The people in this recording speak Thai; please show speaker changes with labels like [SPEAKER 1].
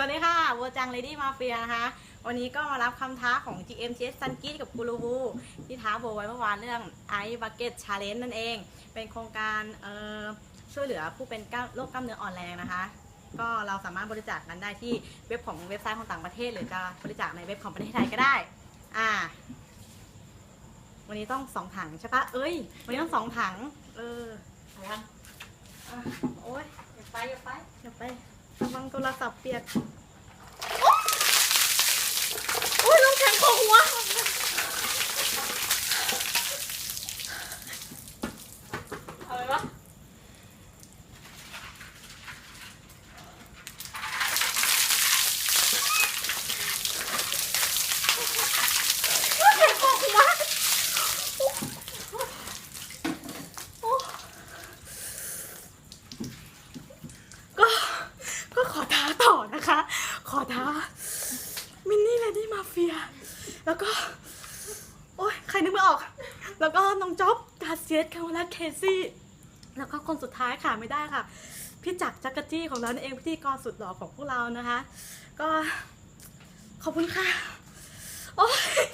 [SPEAKER 1] วัสดีค่ะวัวจังเลดี้มาเฟียนะคะ วันนี้ก็มารับคำท้าของ GM c h ซันกี้กับกูรูบูที่ท้าโบไว้เมื่อวานเรื่อง Ice Bucket Challenge นั่นเอง เป็นโครงการเอ่อช่วยเหลือผู้เป็นกล้ามโรคกล้ามเนื้ออ่อนแรงนะคะ ก็เราสามารถบริจาคกันได้ที่เว็บของเว็บไซต์ของต่างประเทศ หรือจะบริจาคในเว็บของประเทศไทยก็ได้ อ่า วันนี้ต้องสองถังใช่ปะเอ้ย วันนี้ต้องสองถัง เออ
[SPEAKER 2] เอายัง
[SPEAKER 1] อะโอ้ย
[SPEAKER 2] อย่าไปอย่าไป
[SPEAKER 1] เดี๋ยวไป ระวังโทรศัพท์เปียก โอ้ยน้องแข็งของหัว
[SPEAKER 2] เอาเลยวะ
[SPEAKER 1] น้องแข็งของหัวโอ้ก็ ก็ขอท้า ต่อนะคะ ขอท้า มินนี่เลดี้มาเฟีย แล้วก็ โอ้ยใครนึกไม่ออก แล้วก็น้องจ๊อบกาเซียสคาร์ลเคซี่ แล้วก็คนสุดท้ายค่ะไม่ได้ค่ะ พี่จักรจักรจี้ของเราเองพิธีกรสุดหล่อของพวกเรานะคะ ก็ขอบคุณค่ะ โอ้ย